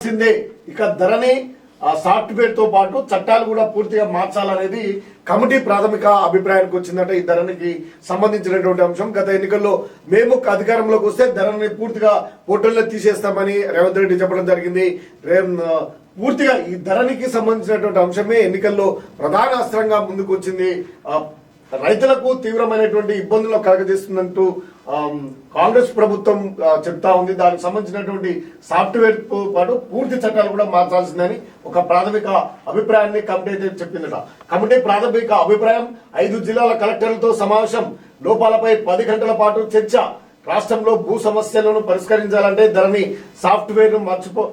చేసిందే. ఇక ధరని ఆ సాఫ్ట్వేర్తో పాటు చట్టాలు కూడా పూర్తిగా మార్చాలనేది కమిటీ ప్రాథమిక అభిప్రాయానికి వచ్చిందంటే ఈ ధరనికి సంబంధించినటువంటి అంశం. గత ఎన్నికల్లో మేము అధికారంలోకి వస్తే ధరని పూర్తిగా పోర్టల్లో తీసేస్తామని రేవంత్ రెడ్డి చెప్పడం జరిగింది. పూర్తిగా ఈ ధరనికి సంబంధించినటువంటి అంశమే ఎన్నికల్లో ప్రధాన అస్త్రంగా ముందుకు వచ్చింది రైతులకు తీవ్రమైనటువంటి ఇబ్బందులు కలగజేస్తుందంటూ కాంగ్రెస్ ప్రభుత్వం చెప్తా ఉంది. దానికి సంబంధించినటువంటి సాఫ్ట్వేర్తో పాటు పూర్తి చట్టాలు కూడా మార్చాల్సిందని ఒక ప్రాథమిక అభిప్రాయాన్ని కమిటీ అయితే చెప్పిందట. కమిటీ ప్రాథమిక అభిప్రాయం ఐదు జిల్లాల కలెక్టర్లతో సమావేశం. లోపాలపై పది గంటల పాటు చర్చ. రాష్ట్రంలో భూ సమస్యలను పరిష్కరించాలంటే ధరని సాఫ్ట్వేర్ను మర్చిపో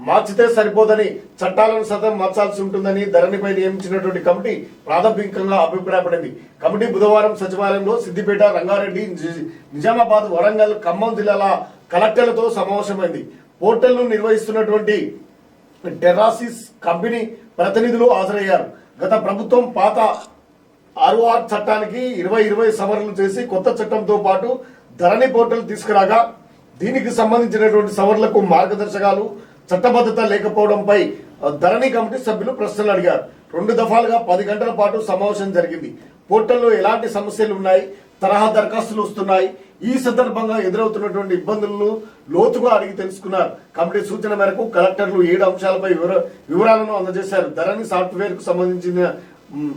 మార్చితే సరిపోదని చట్టాలను సతం మార్చాల్సి ఉంటుందని ధరణిపై నియమించినటువంటి కమిటీ ప్రాథమికంగా అభిప్రాయపడింది. కమిటీ బుధవారం సచివాలయంలో సిద్దిపేట రంగారెడ్డి నిజ- నిజామాబాద్ వరంగల్ ఖమ్మం జిల్లాల కలెక్టర్లతో సమావేశమైంది. పోర్టల్ను నిర్వహిస్తున్నటువంటి టెరాసిస్ కంపెనీ ప్రతినిధులు హాజరయ్యారు. గత ప్రభుత్వం పాత ఆర్ఓఆర్ చట్టానికి ఇరవై ఇరవై సవరణలు చేసి కొత్త చట్టంతో పాటు ధరణి పోర్టల్ తీసుకురాగా దీనికి సంబంధించినటువంటి సవరణలకు మార్గదర్శకాలు చట్టబద్ధత లేకపోవడంపై ధరణి కమిటీ సభ్యులు ప్రశ్నలు అడిగారు. రెండు దఫాలుగా పది గంటల పాటు సమావేశం జరిగింది. పోర్టల్లో ఎలాంటి సమస్యలు ఉన్నాయి తరహా దరఖాస్తులు వస్తున్నాయి ఈ సందర్భంగా ఎదురవుతున్నటువంటి ఇబ్బందులను లోతుగా అడిగి తెలుసుకున్నారు. కమిటీ సూచన మేరకు కలెక్టర్లు ఏడు అంశాలపై వివర- వివరాలను అందజేశారు. ధరణి సాఫ్ట్వేర్కు సంబంధించిన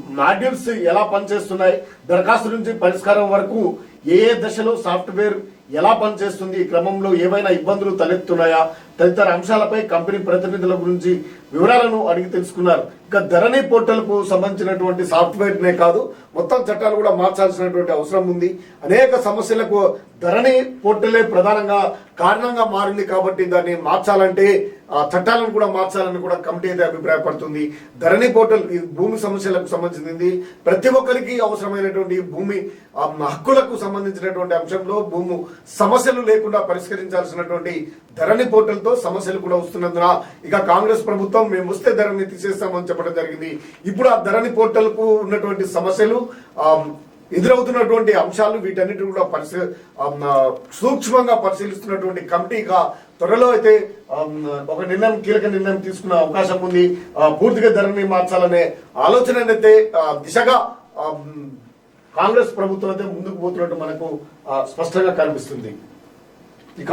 మాడ్యూల్స్ ఎలా పనిచేస్తున్నాయి దరఖాస్తు నుంచి పరిష్కారం వరకు ఏ ఏ దశలో సాఫ్ట్వేర్ ఎలా పనిచేస్తుంది ఈ క్రమంలో ఏవైనా ఇబ్బందులు తలెత్తున్నాయా తదితర అంశాలపై కంపెనీ ప్రతినిధుల గురించి వివరాలను అడిగి తెలుసుకున్నారు. ఇక ధరణి పోర్టల్కు సంబంధించినటువంటి సాఫ్ట్వేర్ నే కాదు మొత్తం చట్టాలు కూడా మార్చాల్సినటువంటి అవసరం ఉంది. అనేక సమస్యలకు ధరణి పోర్టలే ప్రధానంగా కారణంగా మారింది కాబట్టి దాన్ని మార్చాలంటే ఆ చట్టాలను కూడా మార్చాలని కూడా కమిటీ అయితే అభిప్రాయపడుతుంది. ధరణి పోర్టల్ భూమి సమస్యలకు సంబంధించింది. ప్రతి ఒక్కరికి అవసరమైనటువంటి భూమి హక్కులకు సంబంధించినటువంటి అంశంలో భూము సమస్యలు లేకుండా పరిష్కరించాల్సినటువంటి ధరణి పోర్టల్తో సమస్యలు కూడా వస్తున్నందున ఇక కాంగ్రెస్ ప్రభుత్వం మేము వస్తే ధరని తీసేస్తామని చెప్పడం జరిగింది. ఇప్పుడు ఆ ధరణి పోర్టల్కు ఉన్నటువంటి సమస్యలు ఎదురవుతున్నటువంటి అంశాలు వీటన్నిటి కూడా పరిశీ సూక్ష్మంగా పరిశీలిస్తున్నటువంటి కమిటీగా త్వరలో అయితే ఒక నిర్ణయం కీలక నిర్ణయం తీసుకున్న అవకాశం ఉంది. పూర్తిగా ధరని మార్చాలనే ఆలోచన అయితే దిశగా కాంగ్రెస్ ప్రభుత్వం అయితే ముందుకు పోతున్నట్టు మనకు స్పష్టంగా కనిపిస్తుంది. ఇక